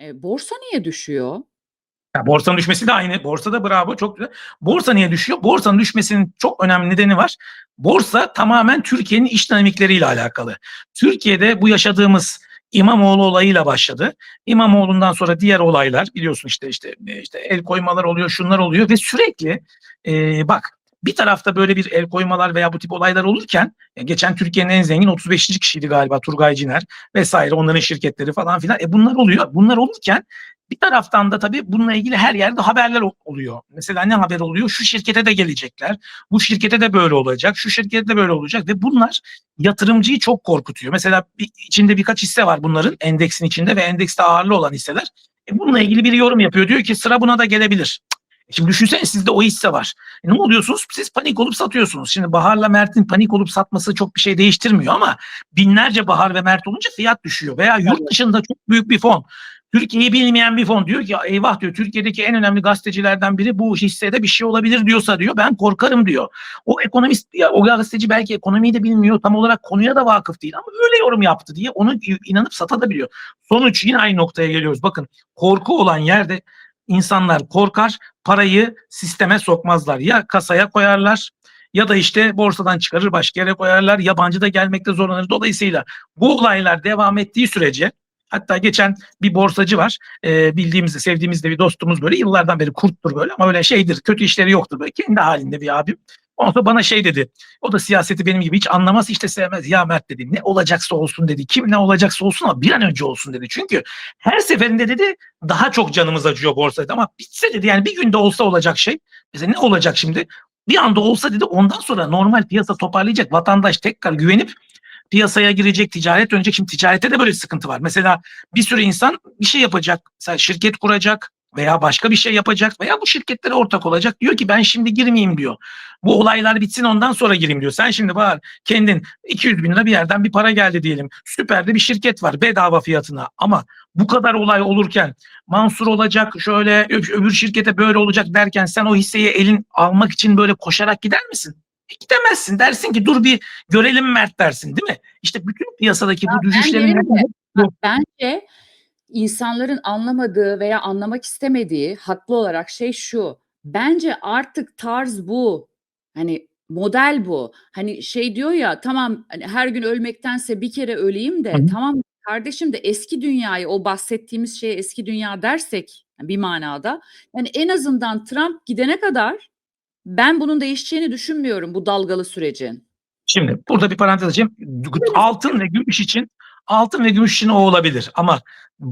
Eee, borsa niye düşüyor? Ya, borsanın düşmesi de aynı. Borsa da bravo, çok güzel. Borsa niye düşüyor? Borsanın düşmesinin çok önemli nedeni var. Borsa tamamen Türkiye'nin iç dinamikleriyle alakalı. Türkiye'de bu yaşadığımız İmamoğlu olayıyla başladı. İmamoğlu'ndan sonra diğer olaylar biliyorsun işte işte işte el koymalar oluyor, şunlar oluyor ve sürekli eee, bak bir tarafta böyle bir el koymalar veya bu tip olaylar olurken e, geçen Türkiye'nin en zengin 35. kişiydi galiba Turgay Ciner vesaire onların şirketleri falan filan. E bunlar oluyor. Bunlar olurken bir taraftan da tabii bununla ilgili her yerde haberler oluyor. Mesela ne haber oluyor? Şu şirkete de gelecekler. Bu şirkete de böyle olacak. Şu şirkete de böyle olacak ve bunlar yatırımcıyı çok korkutuyor. Mesela bir, içinde birkaç hisse var bunların endeksin içinde ve endekste ağırlı olan hisseler. E bununla ilgili bir yorum yapıyor. Diyor ki sıra buna da gelebilir. Şimdi düşünsene sizde o hisse var. E ne oluyorsunuz? Siz panik olup satıyorsunuz. Şimdi Bahar'la Mert'in panik olup satması çok bir şey değiştirmiyor ama binlerce Bahar ve Mert olunca fiyat düşüyor. Veya yurt dışında çok büyük bir fon. Türkiye'yi bilmeyen bir fon diyor ki eyvah diyor Türkiye'deki en önemli gazetecilerden biri bu hissede bir şey olabilir diyorsa diyor ben korkarım diyor. O ekonomist ya o gazeteci belki ekonomiyi de bilmiyor tam olarak konuya da vakıf değil ama öyle yorum yaptı diye onu inanıp satabiliyor. Sonuç yine aynı noktaya geliyoruz. Bakın korku olan yerde insanlar korkar parayı sisteme sokmazlar. Ya kasaya koyarlar ya da işte borsadan çıkarır başka yere koyarlar. Yabancı da gelmekte zorlanır. Dolayısıyla bu olaylar devam ettiği sürece Hatta geçen bir borsacı var. E, bildiğimiz, sevdiğimiz de bir dostumuz böyle. Yıllardan beri kurttur böyle ama öyle şeydir. Kötü işleri yoktur böyle. Kendi halinde bir abim. Ondan sonra bana şey dedi. O da siyaseti benim gibi hiç anlamaz işte sevmez. Ya Mert dedi ne olacaksa olsun dedi. Kim ne olacaksa olsun ama bir an önce olsun dedi. Çünkü her seferinde dedi daha çok canımız acıyor borsada ama bitse dedi yani bir günde olsa olacak şey. Mesela ne olacak şimdi? Bir anda olsa dedi ondan sonra normal piyasa toparlayacak. Vatandaş tekrar güvenip piyasaya girecek, ticaret dönecek. Şimdi ticarette de böyle sıkıntı var. Mesela bir sürü insan bir şey yapacak. Mesela şirket kuracak veya başka bir şey yapacak veya bu şirketlere ortak olacak. Diyor ki ben şimdi girmeyeyim diyor. Bu olaylar bitsin ondan sonra gireyim diyor. Sen şimdi var kendin 200 bin lira bir yerden bir para geldi diyelim. Süperde bir şirket var bedava fiyatına ama bu kadar olay olurken Mansur olacak şöyle öbür şirkete böyle olacak derken sen o hisseyi elin almak için böyle koşarak gider misin? E gidemezsin dersin ki dur bir görelim Mert dersin değil mi? İşte bütün piyasadaki Ya bu düşüşlerin bence insanların anlamadığı veya anlamak istemediği haklı olarak şey şu. Bence artık tarz bu. Hani model bu. Hani şey diyor ya tamam hani her gün ölmektense bir kere öleyim de Hı tamam kardeşim de eski dünyayı o bahsettiğimiz şeye eski dünya dersek bir manada yani en azından Trump gidene kadar ben bunun değişeceğini düşünmüyorum bu dalgalı sürecin. Şimdi burada bir parantez açayım. Altın ve gümüş için altın ve gümüş için o olabilir ama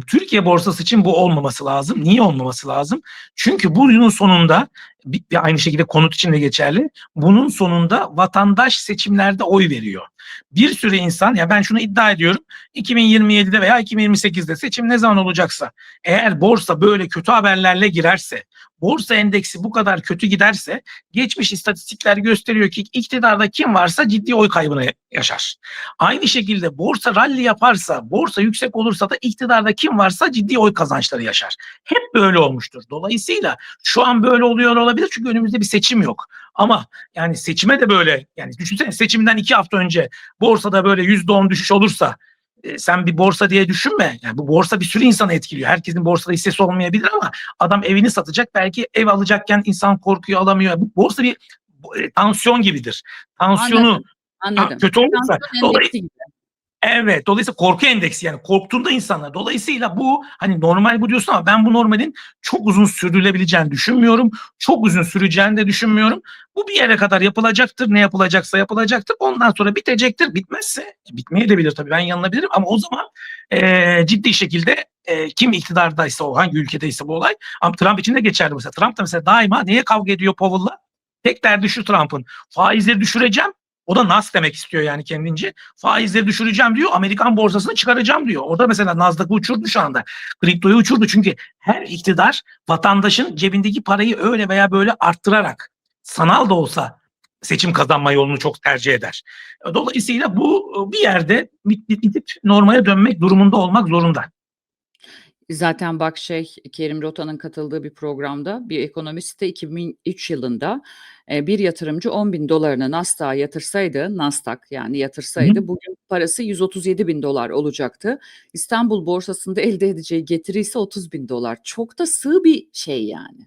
Türkiye borsası için bu olmaması lazım. Niye olmaması lazım? Çünkü bunun sonunda bir aynı şekilde konut için de geçerli. Bunun sonunda vatandaş seçimlerde oy veriyor. Bir sürü insan ya ben şunu iddia ediyorum. 2027'de veya 2028'de seçim ne zaman olacaksa eğer borsa böyle kötü haberlerle girerse, borsa endeksi bu kadar kötü giderse geçmiş istatistikler gösteriyor ki iktidarda kim varsa ciddi oy kaybını yaşar. Aynı şekilde borsa rally yaparsa, borsa yüksek olursa da iktidarda kim varsa ciddi oy kazançları yaşar. Hep böyle olmuştur. Dolayısıyla şu an böyle oluyor olabilir çünkü önümüzde bir seçim yok. Ama yani seçime de böyle yani düşünsene seçimden iki hafta önce borsada böyle yüzde on düşüş olursa e, sen bir borsa diye düşünme. Yani bu borsa bir sürü insanı etkiliyor. Herkesin borsada hissesi olmayabilir ama adam evini satacak. Belki ev alacakken insan korkuyor alamıyor. Bu borsa bir e, tansiyon gibidir. Tansiyonu Anladım. Anladım. kötü olursa Tansiyon dolayı- endeksi gibi. Evet dolayısıyla korku endeksi yani korktuğunda insanlar. Dolayısıyla bu hani normal bu diyorsun ama ben bu normalin çok uzun sürdürülebileceğini düşünmüyorum. Çok uzun süreceğini de düşünmüyorum. Bu bir yere kadar yapılacaktır. Ne yapılacaksa yapılacaktır. Ondan sonra bitecektir. Bitmezse bitmeye de tabii ben yanılabilirim ama o zaman eee, ciddi şekilde eee, kim iktidardaysa o hangi ülkedeyse bu olay ama Trump için de geçerli mesela. Trump da mesela daima neye kavga ediyor Powell'la? Tek derdi şu Trump'ın faizleri düşüreceğim. O da nas demek istiyor yani kendince. Faizleri düşüreceğim diyor. Amerikan borsasını çıkaracağım diyor. Orada mesela Nasdaq'ı uçurdu şu anda. Kriptoyu uçurdu. Çünkü her iktidar vatandaşın cebindeki parayı öyle veya böyle arttırarak sanal da olsa seçim kazanma yolunu çok tercih eder. Dolayısıyla bu bir yerde bitip normale dönmek durumunda olmak zorunda. Zaten bak şey, Kerim Rota'nın katıldığı bir programda bir ekonomist de 2003 yılında, bir yatırımcı $10.000'ını Nasdaq'a yatırsaydı, Nasdaq yani Hı hı. yatırsaydı bugün parası $137.000 olacaktı. İstanbul Borsası'nda elde edeceği getiri ise $30.000. Çok da sığ bir şey yani.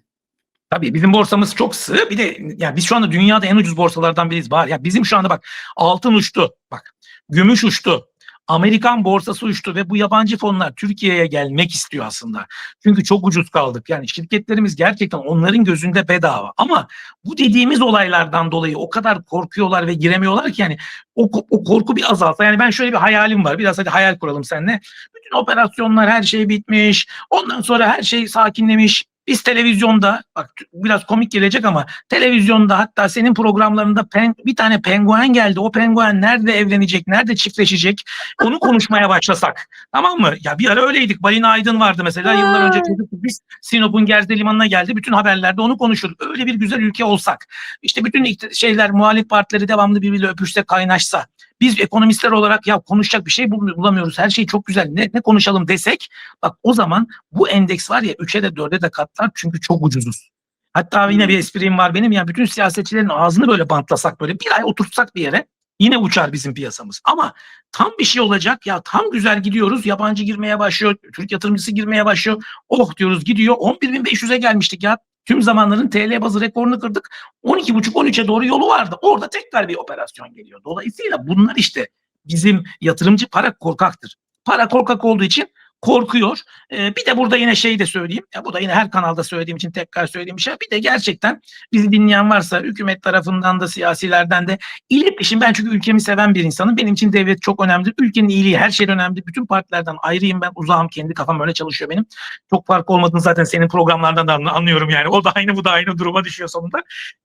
Tabii bizim borsamız çok sığ. Bir de ya biz şu anda dünyada en ucuz borsalardan biriyiz. Var ya bizim şu anda bak altın uçtu. Bak gümüş uçtu. Amerikan borsası uçtu ve bu yabancı fonlar Türkiye'ye gelmek istiyor aslında. Çünkü çok ucuz kaldık. Yani şirketlerimiz gerçekten onların gözünde bedava. Ama bu dediğimiz olaylardan dolayı o kadar korkuyorlar ve giremiyorlar ki yani o, o korku bir azalsa. Yani ben şöyle bir hayalim var. Biraz hadi hayal kuralım seninle. Bütün operasyonlar her şey bitmiş. Ondan sonra her şey sakinlemiş. Biz televizyonda bak biraz komik gelecek ama televizyonda hatta senin programlarında pen, bir tane penguen geldi. O penguen nerede evlenecek, nerede çiftleşecek onu konuşmaya başlasak. Tamam mı? Ya bir ara öyleydik. Balina Aydın vardı mesela yıllar önce çocuk biz Sinop'un Gerze Limanı'na geldi. Bütün haberlerde onu konuşurduk. Öyle bir güzel ülke olsak. İşte bütün şeyler muhalif partileri devamlı birbiriyle öpüşse kaynaşsa. Biz ekonomistler olarak ya konuşacak bir şey bul- bulamıyoruz. Her şey çok güzel. Ne, ne konuşalım desek bak o zaman bu endeks var ya 3'e de 4'e de katlar çünkü çok ucuzuz. Hatta yine bir esprim var benim ya bütün siyasetçilerin ağzını böyle bantlasak böyle bir ay oturtsak bir yere yine uçar bizim piyasamız. Ama tam bir şey olacak ya tam güzel gidiyoruz yabancı girmeye başlıyor Türk yatırımcısı girmeye başlıyor oh diyoruz gidiyor 11.500'e gelmiştik ya tüm zamanların TL bazı rekorunu kırdık. 12.5-13'e doğru yolu vardı. Orada tekrar bir operasyon geliyor. Dolayısıyla bunlar işte bizim yatırımcı para korkaktır. Para korkak olduğu için korkuyor. Ee, bir de burada yine şey de söyleyeyim. Ya bu da yine her kanalda söylediğim için tekrar söylediğim bir şey. Bir de gerçekten bizi dinleyen varsa hükümet tarafından da siyasilerden de iletişim. Ben çünkü ülkemi seven bir insanım. Benim için devlet çok önemli. Ülkenin iyiliği her şeyden önemli. Bütün partilerden ayrıyım ben. Uzağım. Kendi kafam öyle çalışıyor benim. Çok fark olmadığını zaten senin programlardan da anlıyorum yani. O da aynı bu da aynı duruma düşüyor sonunda.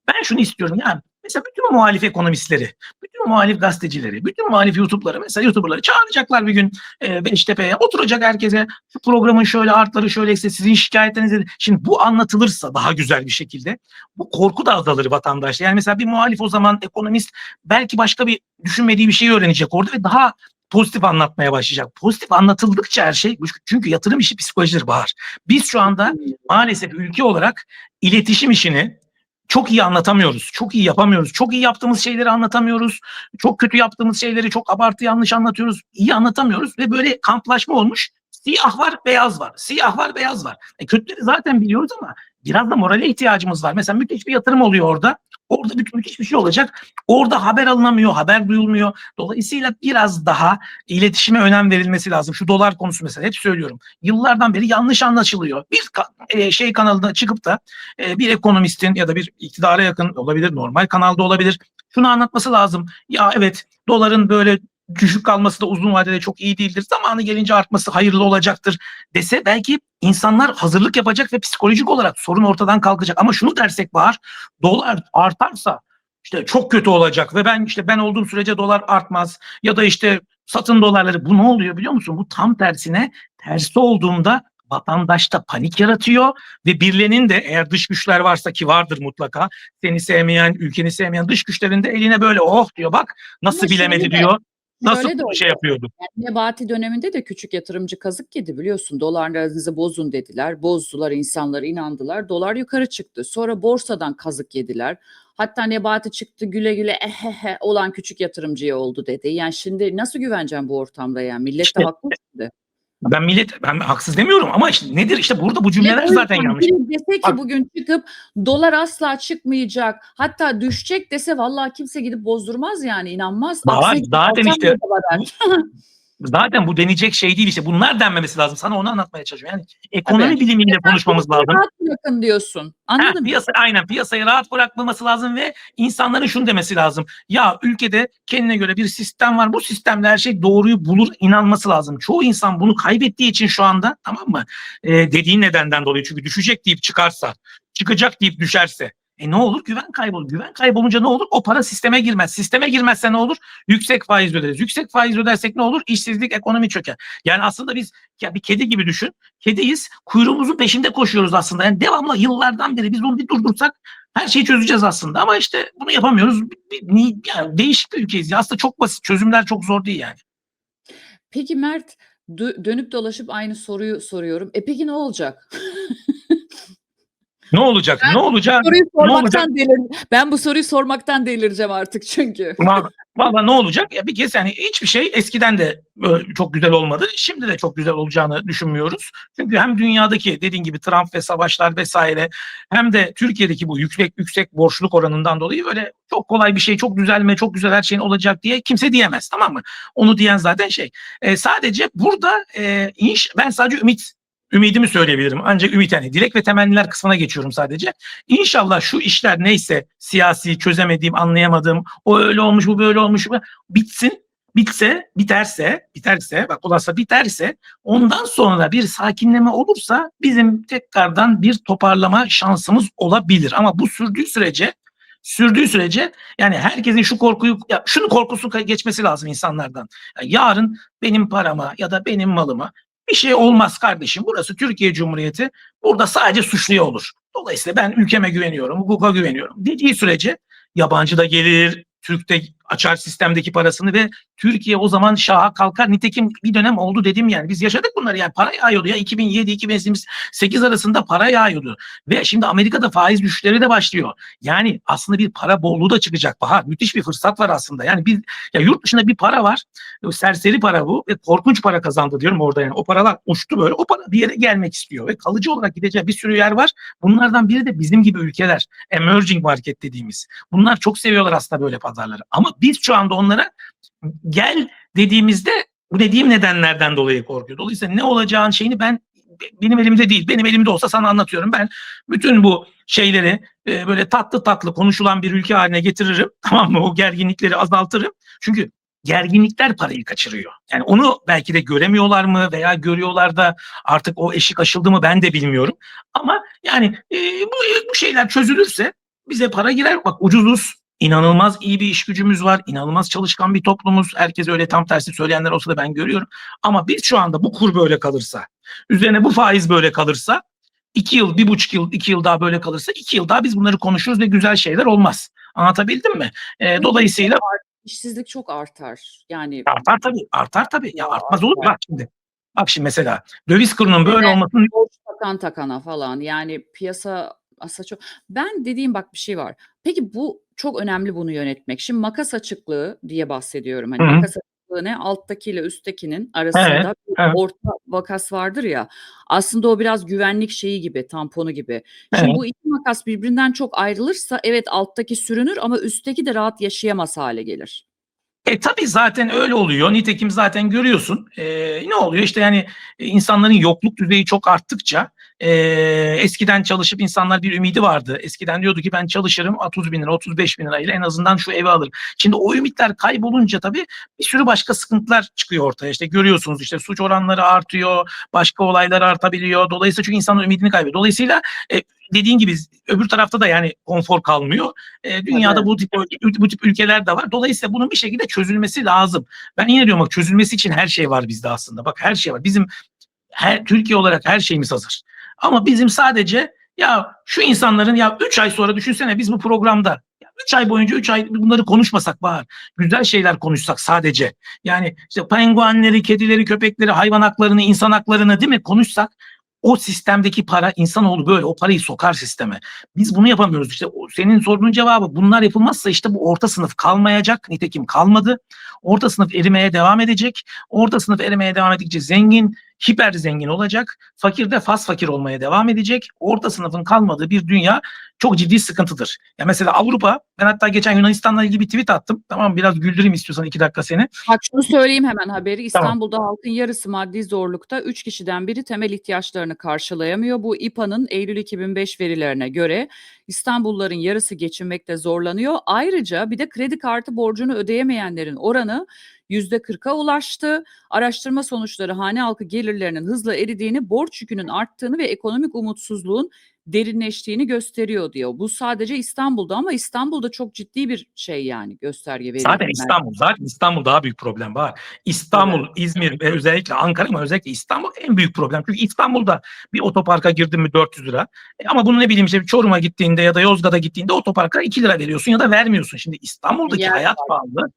Ben şunu istiyorum yani. Mesela bütün muhalif ekonomistleri, bütün muhalif gazetecileri, bütün muhalif YouTube'ları mesela YouTuber'ları çağıracaklar bir gün e, Beştepe'ye oturacak herkese şu programın şöyle artları şöyleyse sizin şikayetleriniz şimdi bu anlatılırsa daha güzel bir şekilde bu korku da azalır vatandaş. Yani mesela bir muhalif o zaman ekonomist belki başka bir düşünmediği bir şeyi öğrenecek orada ve daha pozitif anlatmaya başlayacak. Pozitif anlatıldıkça her şey çünkü yatırım işi psikolojidir Bahar. Biz şu anda maalesef ülke olarak iletişim işini çok iyi anlatamıyoruz. Çok iyi yapamıyoruz. Çok iyi yaptığımız şeyleri anlatamıyoruz. Çok kötü yaptığımız şeyleri çok abartı yanlış anlatıyoruz. İyi anlatamıyoruz ve böyle kamplaşma olmuş. Siyah var, beyaz var. Siyah var, beyaz var. E, kötüleri zaten biliyoruz ama biraz da morale ihtiyacımız var. Mesela müthiş bir yatırım oluyor orada. Orada bir, müthiş bir şey olacak. Orada haber alınamıyor, haber duyulmuyor. Dolayısıyla biraz daha iletişime önem verilmesi lazım. Şu dolar konusu mesela hep söylüyorum. Yıllardan beri yanlış anlaşılıyor. Bir e, şey kanalında çıkıp da e, bir ekonomistin ya da bir iktidara yakın olabilir, normal kanalda olabilir. Şunu anlatması lazım. Ya evet doların böyle düşük kalması da uzun vadede çok iyi değildir. Zamanı gelince artması hayırlı olacaktır dese belki insanlar hazırlık yapacak ve psikolojik olarak sorun ortadan kalkacak. Ama şunu dersek Bahar, dolar artarsa işte çok kötü olacak ve ben işte ben olduğum sürece dolar artmaz ya da işte satın dolarları bu ne oluyor biliyor musun? Bu tam tersine tersi olduğunda vatandaşta panik yaratıyor ve birilerinin de eğer dış güçler varsa ki vardır mutlaka seni sevmeyen, ülkeni sevmeyen dış güçlerin de eline böyle oh diyor bak nasıl Ama bilemedi diyor. Nasıl de şey yapıyordu. Yani Nebati döneminde de küçük yatırımcı kazık yedi biliyorsun. Dolarlarınızı bozun dediler. Bozdular insanlar inandılar. Dolar yukarı çıktı. Sonra borsadan kazık yediler. Hatta Nebati çıktı güle güle ehehe olan küçük yatırımcıya oldu dedi. Yani şimdi nasıl güveneceğim bu ortamda yani? Millet İşte- de haklı şimdi. Ben millet ben haksız demiyorum ama işte nedir işte burada bu cümleler o zaten yanlış. biri dese ki bugün çıkıp dolar asla çıkmayacak hatta düşecek dese vallahi kimse gidip bozdurmaz yani inanmaz. Var, Aksine zaten işte-. Zaten bu deneyecek şey değil işte. Bunlar denmemesi lazım. Sana onu anlatmaya çalışıyorum. Yani ekonomi Tabii. bilimiyle konuşmamız lazım. Rahat bırakın diyorsun. Anladın mı? piyasa, aynen piyasayı rahat bırakmaması lazım ve insanların şunu demesi lazım. Ya ülkede kendine göre bir sistem var. Bu sistemde her şey doğruyu bulur inanması lazım. Çoğu insan bunu kaybettiği için şu anda tamam mı? Ee, dediğin nedenden dolayı çünkü düşecek deyip çıkarsa, çıkacak deyip düşerse. E ne olur? Güven kaybolur. Güven kaybolunca ne olur? O para sisteme girmez. Sisteme girmezse ne olur? Yüksek faiz öderiz. Yüksek faiz ödersek ne olur? İşsizlik, ekonomi çöker. Yani aslında biz ya bir kedi gibi düşün. Kediyiz. Kuyruğumuzun peşinde koşuyoruz aslında. Yani devamlı yıllardan beri biz onu bir durdursak her şeyi çözeceğiz aslında. Ama işte bunu yapamıyoruz. Yani değişik bir ülkeyiz. Aslında çok basit. Çözümler çok zor değil yani. Peki Mert Dö dönüp dolaşıp aynı soruyu soruyorum. E, peki ne olacak? Ne olacak? Ben Ne olacak? Soruyu Ne olacak? sormaktan ben bu soruyu sormaktan delireceğim artık çünkü. Va valla ne olacak? Ya bir kez yani hiçbir şey eskiden de böyle çok güzel olmadı. Şimdi de çok güzel olacağını düşünmüyoruz. Çünkü hem dünyadaki dediğin gibi Trump ve savaşlar vesaire hem de Türkiye'deki bu yüksek yüksek borçluluk oranından dolayı böyle çok kolay bir şey, çok düzelme, çok güzel her şeyin olacak diye kimse diyemez tamam mı? Onu diyen zaten şey. E, sadece burada e, inş, ben sadece ümit ümidimi söyleyebilirim. Ancak ümit yani dilek ve temenniler kısmına geçiyorum sadece. İnşallah şu işler neyse siyasi çözemediğim, anlayamadığım, o öyle olmuş, bu böyle olmuş, bu bitsin. Bitse, biterse, biterse, bak olası biterse ondan sonra bir sakinleme olursa bizim tekrardan bir toparlama şansımız olabilir. Ama bu sürdüğü sürece sürdüğü sürece yani herkesin şu korkuyu ya şunu korkusu geçmesi lazım insanlardan. Yani yarın benim parama ya da benim malıma bir şey olmaz kardeşim. Burası Türkiye Cumhuriyeti. Burada sadece suçluya olur. Dolayısıyla ben ülkeme güveniyorum, hukuka güveniyorum. Dediği sürece yabancı da gelir, Türk de açar sistemdeki parasını ve Türkiye o zaman şaha kalkar. Nitekim bir dönem oldu dedim yani. Biz yaşadık bunları yani para yağıyordu ya 2007-2008 arasında para yağıyordu. Ve şimdi Amerika'da faiz düşüşleri de başlıyor. Yani aslında bir para bolluğu da çıkacak Bahar. Müthiş bir fırsat var aslında. Yani bir ya yurt dışında bir para var. Serseri para bu ve korkunç para kazandı diyorum orada yani. O paralar uçtu böyle. O para bir yere gelmek istiyor ve kalıcı olarak gideceği bir sürü yer var. Bunlardan biri de bizim gibi ülkeler. Emerging market dediğimiz. Bunlar çok seviyorlar aslında böyle pazarları. Ama biz şu anda onlara gel dediğimizde bu dediğim nedenlerden dolayı korkuyor. Dolayısıyla ne olacağın şeyini ben benim elimde değil. Benim elimde olsa sana anlatıyorum. Ben bütün bu şeyleri e, böyle tatlı tatlı konuşulan bir ülke haline getiririm. Tamam mı? O gerginlikleri azaltırım. Çünkü gerginlikler parayı kaçırıyor. Yani onu belki de göremiyorlar mı veya görüyorlar da artık o eşik aşıldı mı ben de bilmiyorum. Ama yani e, bu, bu şeyler çözülürse bize para girer. Bak ucuzuz. İnanılmaz iyi bir iş gücümüz var. inanılmaz çalışkan bir toplumuz. Herkes öyle tam tersi söyleyenler olsa da ben görüyorum. Ama biz şu anda bu kur böyle kalırsa, üzerine bu faiz böyle kalırsa, iki yıl, bir buçuk yıl, iki yıl daha böyle kalırsa, iki yıl daha biz bunları konuşuruz ve güzel şeyler olmaz. Anlatabildim mi? E, dolayısıyla İşsizlik çok artar. Yani artar tabii, artar tabii. Ya artmaz olur mu? Bak şimdi. Bak şimdi mesela döviz kurunun böyle Evet. olmasının takan takana falan yani piyasa aslında çok ben dediğim bak bir şey var. Peki bu çok önemli bunu yönetmek. Şimdi makas açıklığı diye bahsediyorum. Hani Hı hı. makas açıklığı ne? Alttakiyle üsttekinin arasında bir evet. orta makas vardır ya. Aslında o biraz güvenlik şeyi gibi, tamponu gibi. Şimdi Evet. bu iki makas birbirinden çok ayrılırsa evet alttaki sürünür ama üstteki de rahat yaşayamaz hale gelir. E tabii zaten öyle oluyor. Nitekim zaten görüyorsun. E, ne oluyor? İşte yani e, insanların yokluk düzeyi çok arttıkça e, eskiden çalışıp insanlar bir ümidi vardı. Eskiden diyordu ki ben çalışırım 30 bin lira 35 bin lirayla en azından şu evi alırım. Şimdi o ümitler kaybolunca tabii bir sürü başka sıkıntılar çıkıyor ortaya. İşte görüyorsunuz işte suç oranları artıyor, başka olaylar artabiliyor. Dolayısıyla çünkü insanın ümidini kaybediyor. Dolayısıyla e, dediğin gibi öbür tarafta da yani konfor kalmıyor. E, dünyada Tabii. bu tip bu tip ülkeler de var. Dolayısıyla bunun bir şekilde çözülmesi lazım. Ben yine diyorum bak çözülmesi için her şey var bizde aslında. Bak her şey var. Bizim her Türkiye olarak her şeyimiz hazır. Ama bizim sadece ya şu insanların ya 3 ay sonra düşünsene biz bu programda 3 ay boyunca 3 ay bunları konuşmasak Bahar. Güzel şeyler konuşsak sadece. Yani işte penguenleri, kedileri, köpekleri, hayvan haklarını, insan haklarını değil mi konuşsak o sistemdeki para insanoğlu böyle o parayı sokar sisteme. Biz bunu yapamıyoruz. İşte senin sorunun cevabı bunlar yapılmazsa işte bu orta sınıf kalmayacak. Nitekim kalmadı. Orta sınıf erimeye devam edecek. Orta sınıf erimeye devam edikçe zengin, hiper zengin olacak. Fakir de faz fakir olmaya devam edecek. Orta sınıfın kalmadığı bir dünya çok ciddi sıkıntıdır. Ya mesela Avrupa, ben hatta geçen Yunanistan'la ilgili bir tweet attım. Tamam biraz güldüreyim istiyorsan iki dakika seni. Bak şunu söyleyeyim hemen haberi. Tamam. İstanbul'da halkın yarısı maddi zorlukta. 3 kişiden biri temel ihtiyaçlarını karşılayamıyor. Bu İPA'nın Eylül 2005 verilerine göre İstanbulluların yarısı geçinmekte zorlanıyor. Ayrıca bir de kredi kartı borcunu ödeyemeyenlerin oranı %40'a ulaştı. Araştırma sonuçları hane halkı gelirlerinin hızla eridiğini, borç yükünün arttığını ve ekonomik umutsuzluğun derinleştiğini gösteriyor diyor. Bu sadece İstanbul'da ama İstanbul'da çok ciddi bir şey yani gösterge veriyor. Zaten İstanbul, zaten İstanbul daha büyük problem var. İstanbul, İzmir ve özellikle Ankara ama özellikle İstanbul en büyük problem. Çünkü İstanbul'da bir otoparka girdin mi 400 lira. E ama bunu ne bileyim işte Çorum'a gittiğinde ya da Yozgat'a gittiğinde otoparka 2 lira veriyorsun ya da vermiyorsun. Şimdi İstanbul'daki Yer hayat pahalı.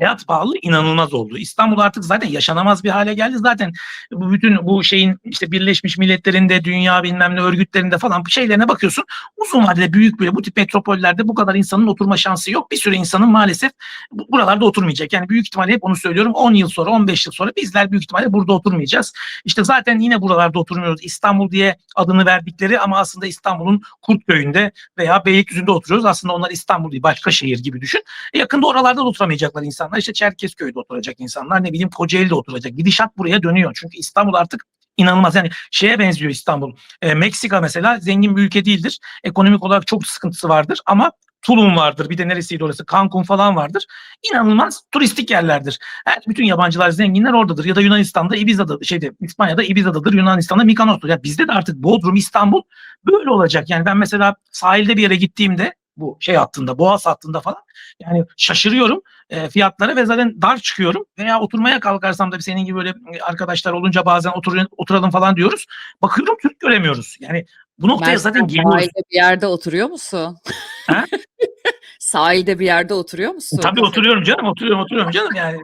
Hayat pahalı inanılmaz oldu. İstanbul artık zaten yaşanamaz bir hale geldi. Zaten bu bütün bu şeyin işte Birleşmiş Milletler'inde, dünya bilmem ne örgütlerinde falan bu şeylerine bakıyorsun. Uzun vadede büyük böyle bu tip metropollerde bu kadar insanın oturma şansı yok. Bir sürü insanın maalesef bu- buralarda oturmayacak. Yani büyük ihtimalle hep onu söylüyorum 10 yıl sonra 15 yıl sonra bizler büyük ihtimalle burada oturmayacağız. İşte zaten yine buralarda oturmuyoruz. İstanbul diye adını verdikleri ama aslında İstanbul'un Kurtköy'ünde veya Beylikdüzü'nde oturuyoruz. Aslında onlar İstanbul değil başka şehir gibi düşün. E yakında oralarda da oturamayacaklar insanlar. İşte Çerkezköy'de oturacak insanlar ne bileyim Kocaeli'de oturacak. Gidişat buraya dönüyor. Çünkü İstanbul artık inanılmaz yani şeye benziyor İstanbul. E, Meksika mesela zengin bir ülke değildir. Ekonomik olarak çok sıkıntısı vardır ama Tulum vardır. Bir de neresiydi orası? Cancun falan vardır. İnanılmaz turistik yerlerdir. Her, bütün yabancılar zenginler oradadır. Ya da Yunanistan'da Ibiza'da şeyde İspanya'da Ibiza'dadır. Yunanistan'da Mikonos'tur. Ya bizde de artık Bodrum, İstanbul böyle olacak. Yani ben mesela sahilde bir yere gittiğimde bu şey hattında, boğaz hattında falan yani şaşırıyorum e, fiyatlara ve zaten dar çıkıyorum. Veya oturmaya kalkarsam da senin gibi böyle e, arkadaşlar olunca bazen otur, oturalım falan diyoruz. Bakıyorum Türk göremiyoruz. Yani bu noktaya Mert, zaten geliyoruz. Sahilde bir yerde oturuyor musun? Ha? Sahilde bir yerde oturuyor musun? Tabii oturuyorum canım, oturuyorum, oturuyorum canım yani.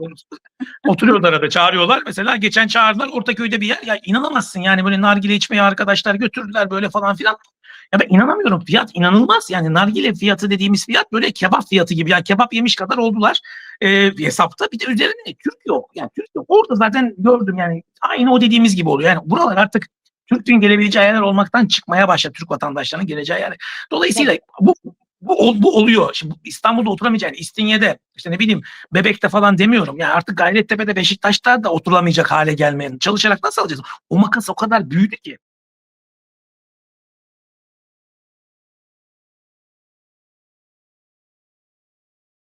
Oturuyorlar arada, çağırıyorlar. Mesela geçen çağırdılar Ortaköy'de bir yer. Ya inanamazsın yani böyle nargile içmeye arkadaşlar götürdüler böyle falan filan. Ya ben inanamıyorum. Fiyat inanılmaz. Yani nargile fiyatı dediğimiz fiyat böyle kebap fiyatı gibi. Yani kebap yemiş kadar oldular e, hesapta. Bir de üzerine Türk yok. Yani Türk yok. Orada zaten gördüm yani aynı o dediğimiz gibi oluyor. Yani buralar artık Türk'ün gelebileceği yerler olmaktan çıkmaya başladı. Türk vatandaşlarının geleceği yer. Dolayısıyla bu bu, bu oluyor. Şimdi İstanbul'da oturamayacağın, İstinye'de, işte ne bileyim Bebek'te falan demiyorum. Yani artık Gayrettepe'de, Beşiktaş'ta da oturamayacak hale gelmeyen. Çalışarak nasıl alacağız? O makas o kadar büyüdü ki.